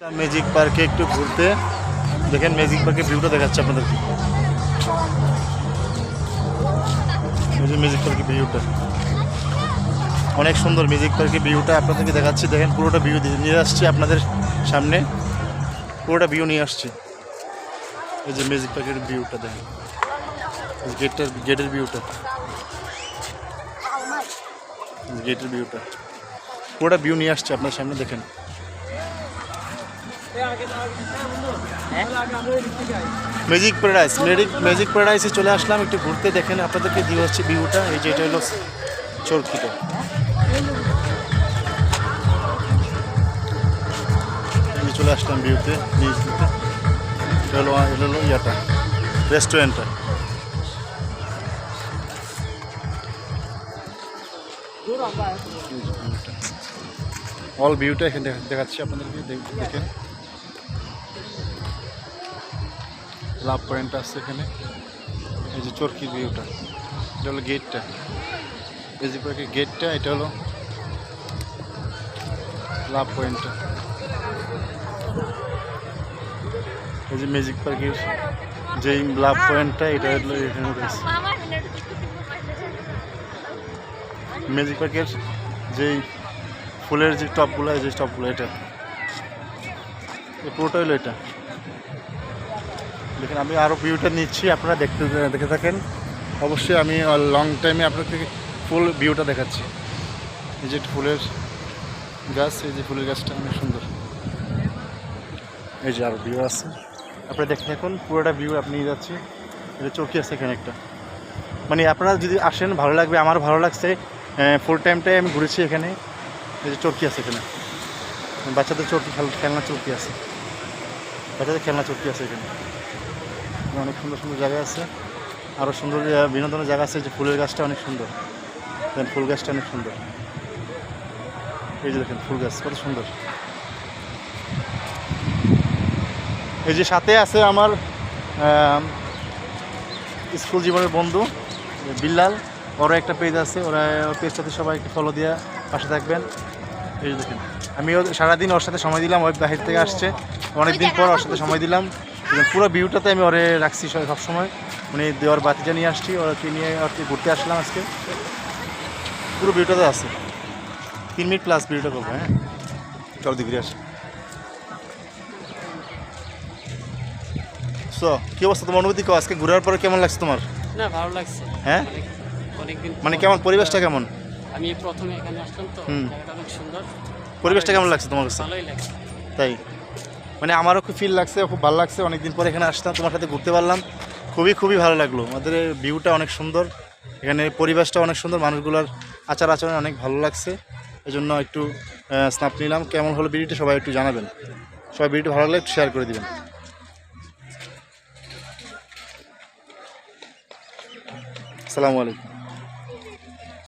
Magic পার্কে একটু ঘুরতে। দেখেন ম্যাজিক পার্কে ভিউটা দেখাচ্ছে আপনাদেরকে। ম্যাজিক পার্কের ভিউটা অনেক সুন্দর ম্যাজিক পার্কের ভিউটা আপনাদেরকে দেখাচ্ছি। দেখেন পুরোটা ভিউ নিয়ে আসছি আপনাদের সামনে। পুরোটা ভিউ নিয়ে আসছি। এই যে ম্যাজিক পার্কের ভিউটা দেখেন। গেটটার গেটের ভিউটা গেটের ভিউটা পুরোটা ভিউ নিয়ে আসছে আপনার সামনে, দেখেন। ম্যাজিক প্যারাডাইস ম্যাজিক ম্যাজিক প্যারাডাইসে চলে আসলাম, একটু ঘুরতে দেখেন আপনাদেরকে দিয়ে হচ্ছে ভিউটা এই যে এটা হলো চরকিটা এই চলে আসলাম ভিউতে এটা হলো হলো ইয়াটা রেস্টুরেন্টটা অল ভিউটা এখানে দেখা- দেখাচ্ছি আপনাদেরকে, দেখ- দেখেন। লাভ পয়েন্ট আছে এখানে। এই যে চরকির ভিউটা এটা হলো গেটটা এই পার্কের গেটটা এটা হলো লাভ পয়েন্টটা এই যে ম্যাজিক পার্কের যেই লাভ পয়েন্টটা এটা হলো এখানে রয়েছে। ম্যাজিক পার্কের যেই ফুলের যে টপগুলো এই যে টপগুলো এটা। পুরোটা হলো এটা। দেখেন, আমি আরও ভিউটা নিচ্ছি, আপনারা দেখতে, দেখে থাকেন। অবশ্যই আমি লং টাইমে আপনাদেরকে ফুল ভিউটা দেখাচ্ছি। এই যে ফুলের গাছ, এই যে ফুলের গাছটা অনেক সুন্দর। এই যে আরও ভিউ আছে। আপনারা দেখতে থাকুন, পুরোটা ভিউ আপনি যাচ্ছি। এটা চৌকি আছে এখানে একটা। মানে আপনারা যদি আসেন, ভালো লাগবে, আমার ভালো লাগছে ফুল টাইমটাই আমি ঘুরেছি এখানে। এই যে চরকি আছে এখানে। বাচ্চাদের খেল- খেলনা চরকি আছে। বাচ্চাদের খেলনা চরকি আছে এখানে। অনেক সুন্দর সুন্দর জায়গা আছে। আরও সুন্দর বিনোদনের জায়গা আছে, যে ফুলের গাছটা অনেক সুন্দর। দেখেন, ফুল গাছটা অনেক সুন্দর। এই যে দেখেন, ফুল গাছ, কত সুন্দর। এই যে সাথে আছে আমার স্কুল জীবনের বন্ধু, বিল্লাল। ওরা একটা পেজ আছে, ওরা পেজটাতে সবাইকে ফলো দিয়ে পাশে থাকবেন। এই যে দেখেন আমি সারাদিন ওর সাথে সময় দিলাম ওই বাহির থেকে আসছে। অনেকদিন পর ওর সাথে সময় দিলাম। পুরো ভিউটাতে আমি ওরে রাখছি সব- সবসময়। মানে দেওয়ার বাতিটা নিয়ে আসছি ওরকে নিয়ে ওরকে ঘুরতে আসলাম আজকে। পুরো ভিউটাতে আছে। তিন মিনিট প্লাস ভিউটা করব হ্যাঁ? চল দিকে আসে। সো কি অবস্থা তোমার অনুভূতি? কো আজকে ঘোরার পরে কেমন লাগছে তোমার? না ভালো লাগছে। হ্যাঁ? অনেকদিন মানে কেমন পরিবেশটা কেমন? আমি প্রথমে এখানে আসলাম তো। জায়গাটা অনেক সুন্দর। পরিবেশটা কেমন লাগছে তোমার কাছে? ভালোই লাগছে। তাই? মানে আমারও খুব ফিল লাগছে, খুব ভালো লাগছে। অনেকদিন পরে এখানে আসলাম তোমার সাথে ঘুরতে পারলাম। খুবই খুবই ভালো লাগল। আমাদের ভিউটা অনেক সুন্দর। এখানে পরিবেশটা অনেক সুন্দর, মানুষগুলোর আচার আচরণ অনেক ভালো লাগছে। এই জন্য একটু স্নাপ নিলাম। কেমন হলো ভিডিওটা সবাই একটু জানাবেন। সবাই ভিডিওটা ভালো লাগলে একটু শেয়ার করে দিবেন। আসসালামু আলাইকুম।